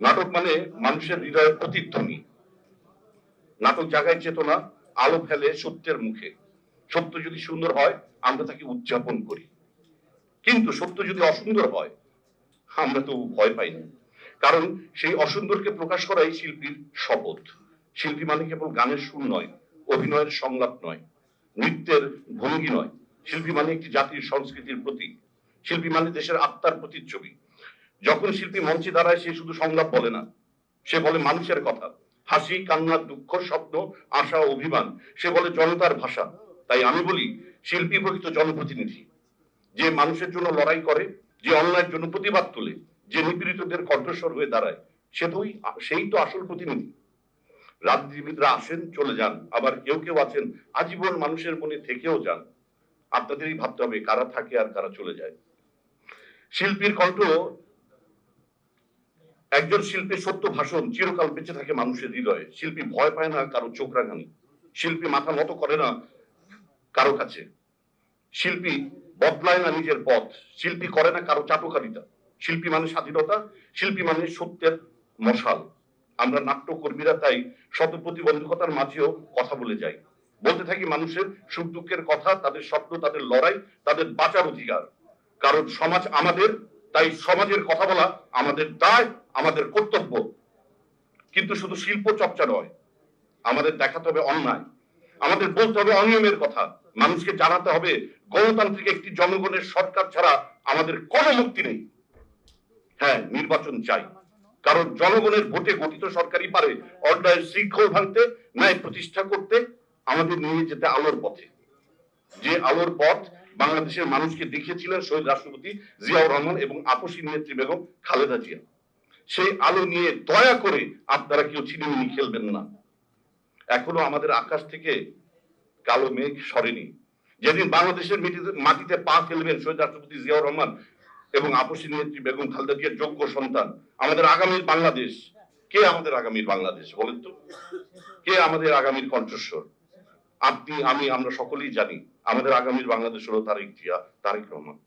নাটক মানে মানুষের হৃদয়ের প্রতিধ্বনি। নাটক জাগায় চেতনা, আলো ফেলে সত্যের মুখে। সত্য যদি সুন্দর হয়, আমরা তাকে উদযাপন করি। কিন্তু সত্য যদি অসুন্দর হয়, আমরা তো ভয় পাই না। কারণ সেই অসুন্দরকে প্রকাশ করাই শিল্পীর শপথ। শিল্পী মানে কেবল গানের সুর নয়, অভিনয়ের সংলাপ নয়, নৃত্যের ভঙ্গি নয়। শিল্পী মানে একটি জাতির সংস্কৃতির প্রতীক। শিল্পী মানে দেশের আত্মার প্রতিচ্ছবি। যখন শিল্পী মঞ্চে দাঁড়ায় সে শুধু সংলাপ বলে না, সে বলে মানুষের কথা। হাসি, কান্না, দুঃখ, স্বপ্ন, আশা অভিমান, সে বলে জনতার ভাষা। তাই আমি বলি, শিল্পী প্রকৃত জনপ্রতিনিধি। যে মানুষের জন্য লড়াই করে, যে অন্যায়ের জন্য প্রতিবাদ তোলে, যে নিপীড়িতদের কণ্ঠস্বর হয়ে দাঁড়ায়, সে তোই সেই তো আসল প্রতিনিধি। রাজনীতিবিদরা আসেন, চলে যান। আবার কেউ কেউ আছেন, আজীবন মানুষের মনে থেকেও যান। আপনাদেরই ভাবতে হবে কারা থাকে আর কারা চলে যায়। শিল্পীর কণ্ঠ একজন শিল্পীর সত্য ভাষণ চিরকাল বেঁচে থাকে মানুষের হৃদয়ে। শিল্পী ভয় পায় না কারও চোখ রাঙানি। শিল্পী মাথা নত করে না কারও কাছে। শিল্পী বদলায় না নিজের পথ। শিল্পী করে না কারও চাটুকারিতা। শিল্পী মানে স্বাধীনতা, শিল্পী মানে সত্যের মশাল। আমরা নাট্যকর্মীরা তাই শত প্রতিবন্ধকতার মাঝেও কথা বলে যাই। বলতে থাকি মানুষের সুখ দুঃখের কথা, তাদের স্বপ্ন, তাদের লড়াই, তাদের বাঁচার অধিকার। কারণ সমাজ আমাদের তাই সমাজের কথা বলা আমাদের দায়, আমাদের কর্তব্য। কিন্তু শুধু শিল্প চর্চা নয়, আমাদের দেখাতে হবে অন্যায়। আমাদের বলতে হবে অনিয়মের কথা। মানুষকে জানাতে হবে, গণতান্ত্রিক একটি জনগণের সরকার ছাড়া আমাদের কোনো মুক্তি নেই। হ্যাঁ নির্বাচন চাই। কারণ জনগণের ভোটে গঠিত সরকারই পারে অন্যায় শৃঙ্খল ভাঙতে, ন্যায় প্রতিষ্ঠা করতে, আমাদের নিয়ে যেতে আলোর পথে। যে আলোর পথ বাংলাদেশের মানুষকে দেখিয়েছিলেন শহীদ রাষ্ট্রপতি জিয়াউর রহমান এবং আপসী নেত্রী বেগম খালেদা জিয়া। সেই আলো নিয়ে দয়া করে আপনারা কেউ চিনিমিনি খেলবেন না। এখনও আমাদের আকাশ থেকে কালো মেঘ সরেনি। যেদিন বাংলাদেশের মাটিতে- মাটিতে পা ফেলবেন শহীদ রাষ্ট্রপতি জিয়াউর রহমান এবং আপসী নেত্রী বেগম খালেদা জিয়ার যোগ্য সন্তান, আমাদের আগামীর বাংলাদেশ। কে আমাদের আগামীর বাংলাদেশ বলেন তো? কে আমাদের আগামীর কণ্ঠস্বর? আপনি, আমি, আমরা সকলেই জানি, আমাদের আগামীর বাংলাদেশ হলো তারেক জিয়া, তারেক রহমান।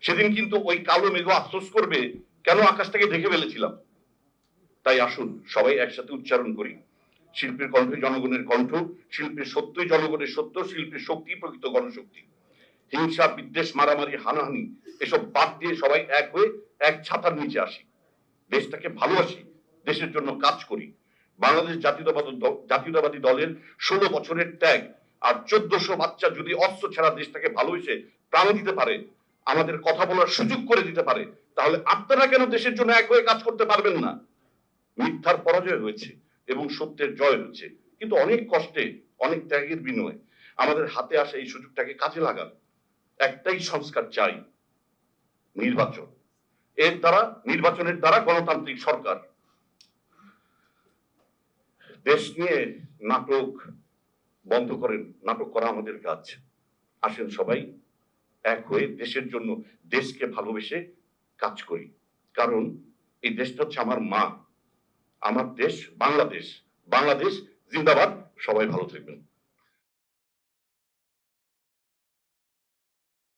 সেদিন কিন্তু ওই কালো মেঘ আফসোস করবে, কেন আকাশটাকে ঢেকে ফেলেছিলাম? তাই আসুন, সবাই একসাথে উচ্চারণ করি। শিল্পীর কণ্ঠে জনগণের কণ্ঠ, শিল্পীর সত্যই জনগণের সত্য, শিল্পীর শক্তি প্রকৃত গণশক্তি। হিংসা, বিদ্বেষ, মারামারি, হানাহানি, এসব বাদ দিয়ে সবাই এক হয়ে এক ছাতার নিচে আসি। দেশটাকে ভালোবাসি, দেশের জন্য কাজ করি। বাংলাদেশ জাতীয়তাবাদী জাতীয়তাবাদী দলের ষোলো বছরের ত্যাগ আর চোদ্দশো বাচ্চা যদি অস্ত্র ছাড়া দেশটাকে ভালোবেসে প্রাণ দিতে পারে, আমাদের কথা বলার সুযোগ করে দিতে পারে, তাহলে আপনারা কেন দেশের জন্য এক হয়ে কাজ করতে পারবেন না? মিথ্যার পরাজয় হয়েছে এবং সত্যের জয় হচ্ছে, কিন্তু অনেক কষ্টে, অনেক ত্যাগের বিনিময়ে আমাদের হাতে আসা এই সুযোগটাকে কাজে লাগান। একটাই সংস্কার চাই, নির্বাচন। এর দ্বারা, নির্বাচনের দ্বারা গণতান্ত্রিক সরকার দেশ নিয়ে নাটক বন্ধ করেন, নাটক করা আমাদের কাজ। আসেন সবাই, এক হয়ে দেশের জন্য দেশকে ভালোবেসে কাজ করি। কারণ এই দেশটা হচ্ছে আমার মা। আমার দেশ বাংলাদেশ। বাংলাদেশ জিন্দাবাদ। সবাই ভালো থাকবেন।